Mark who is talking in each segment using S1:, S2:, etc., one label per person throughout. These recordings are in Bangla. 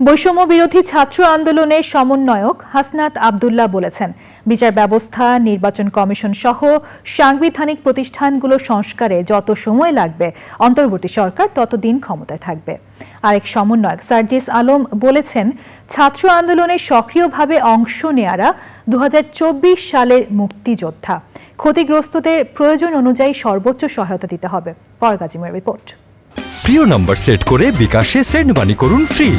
S1: বৈষম্য বিরোধী ছাত্র আন্দোলনের সমন্বয়ক হাসনাত আবদুল্লাহ বলেছেন, বিচার ব্যবস্থা, নির্বাচন কমিশন সহ সাংবিধানিক প্রতিষ্ঠানগুলো সংস্কারে যত সময় লাগবে, অন্তর্বর্তী সরকার ততদিন ক্ষমতায় থাকবে। আরেক সমন্বয়ক সার্জিস আলম বলেছেন, ছাত্র আন্দোলনে সক্রিয়ভাবে অংশ নেয়ারা দু সালের মুক্তিযোদ্ধা। ক্ষতিগ্রস্তদের প্রয়োজন অনুযায়ী সর্বোচ্চ সহায়তা দিতে হবে। পরগাজিমের রিপোর্ট।
S2: প্রিয় নম্বর সেট করে বিকাশে সেন্ড মানি করুন ফ্রি।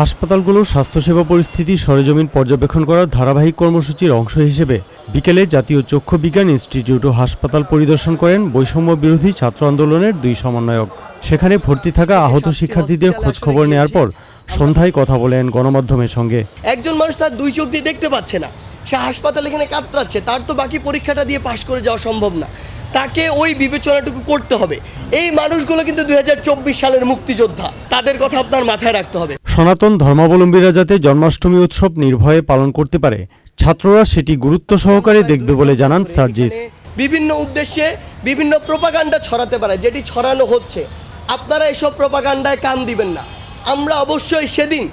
S3: হাসপাতালগুলোর স্বাস্থ্যসেবা পরিস্থিতি সরেজমিন পর্যবেক্ষণ করার ধারাবাহিক কর্মসূচির অংশ হিসেবে বিকেলে জাতীয় চক্ষু বিজ্ঞান ইনস্টিটিউট ও হাসপাতাল পরিদর্শন করেন বৈষম্য বিরোধী ছাত্র আন্দোলনের দুই সমন্বয়ক। সেখানে ভর্তি থাকা আহত শিক্ষার্থীদের খোঁজখবর নেয়ার পর সন্ধ্যায় কথা বলেন গণমাধ্যমের সঙ্গে।
S4: একজন মানুষ তার দুই চোখ দিয়ে দেখতে পাচ্ছে না। সে হাসপাতালে এখানে কাতরাচ্ছে তার তো বাকি পরীক্ষাটা দিয়ে পাশ করে যাওয়া সম্ভব না। তাকে ওই বিবেচনাটুকু করতে হবে। এই মানুষগুলো কিন্তু দুই হাজার চব্বিশ সালের মুক্তিযোদ্ধা। তাদের কথা আপনার মাথায় রাখতে হবে।
S3: সনাতন ধর্মাবলম্বীরা যাতে জন্মাষ্টমী উৎসব নির্ভয়ে পালন করতে পারে, ছাত্ররা সেটি গুরুত্ব সহকারে দেখবে বলে জানান সার্জিস।
S4: বিভিন্ন উদ্দেশ্যে বিভিন্ন প্রপাগান্ডা ছড়াতে পারে, যেটি ছড়ানো হচ্ছে। আপনারা এসব প্রপাগান্ডায় কান দিবেন না। আমরা অবশ্যই সেদিন,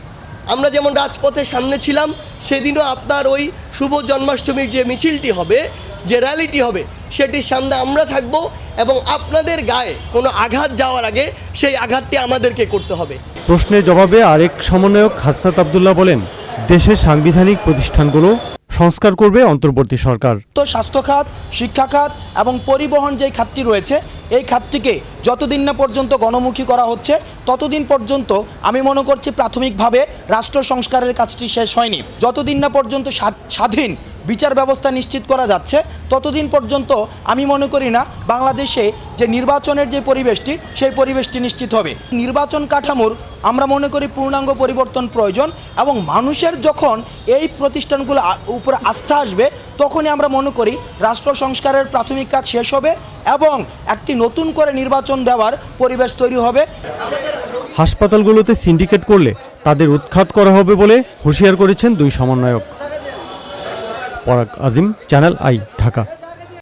S4: আমরা যেমন রাজপথে সামনে ছিলাম, সেদিনও আপনার ওই শুভ জন্মাষ্টমীর যে মিছিলটি হবে, যে র্যালিটি হবে, সেটির সামনে আমরা থাকব এবং আপনাদের গায়ে কোনো আঘাত যাওয়ার আগে সেই আঘাতটি আমাদেরকে করতে হবে।
S3: প্রশ্নের জবাবে আরেক সমন্বয়ক হাসনাত আবদুল্লাহ বলেন, দেশের সাংবিধানিক প্রতিষ্ঠানগুলো সংস্কার করবে অন্তর্বর্তী সরকার।
S5: তো স্বাস্থ্য খাত, শিক্ষা খাত এবং পরিবহন যেই খাতটি রয়েছে, এই খাতটিকে যতদিন না পর্যন্ত গণমুখী করা হচ্ছে, ততদিন পর্যন্ত আমি মনে করছি প্রাথমিকভাবে রাষ্ট্র সংস্কারের কাজটি শেষ হয়নি। যতদিন না পর্যন্ত স্বা- স্বাধীন বিচার ব্যবস্থা নিশ্চিত করা যাচ্ছে। ততদিন পর্যন্ত আমি মনে করি না বাংলাদেশে যে নির্বাচনের যে পরিবেশটি, সেই পরিবেশটি নিশ্চিত হবে। নির্বাচন কাঠামোর আমরা মনে করি পূর্ণাঙ্গ পরিবর্তন প্রয়োজন এবং মানুষের যখন এই প্রতিষ্ঠানগুলো উপরে আস্থা আসবে, তখনই আমরা মনে করি রাষ্ট্র সংস্কারের প্রাথমিক কাজ শেষ হবে এবং একটি নতুন করে নির্বাচন দেওয়ার পরিবেশ তৈরি হবে।
S3: হাসপাতালগুলোতে সিন্ডিকেট করলে তাদের উৎখাত করা হবে বলে হুঁশিয়ার করেছেন দুই সমন্বয়ক। পরাগ আজিম চ্যানেল আই ঢাকা।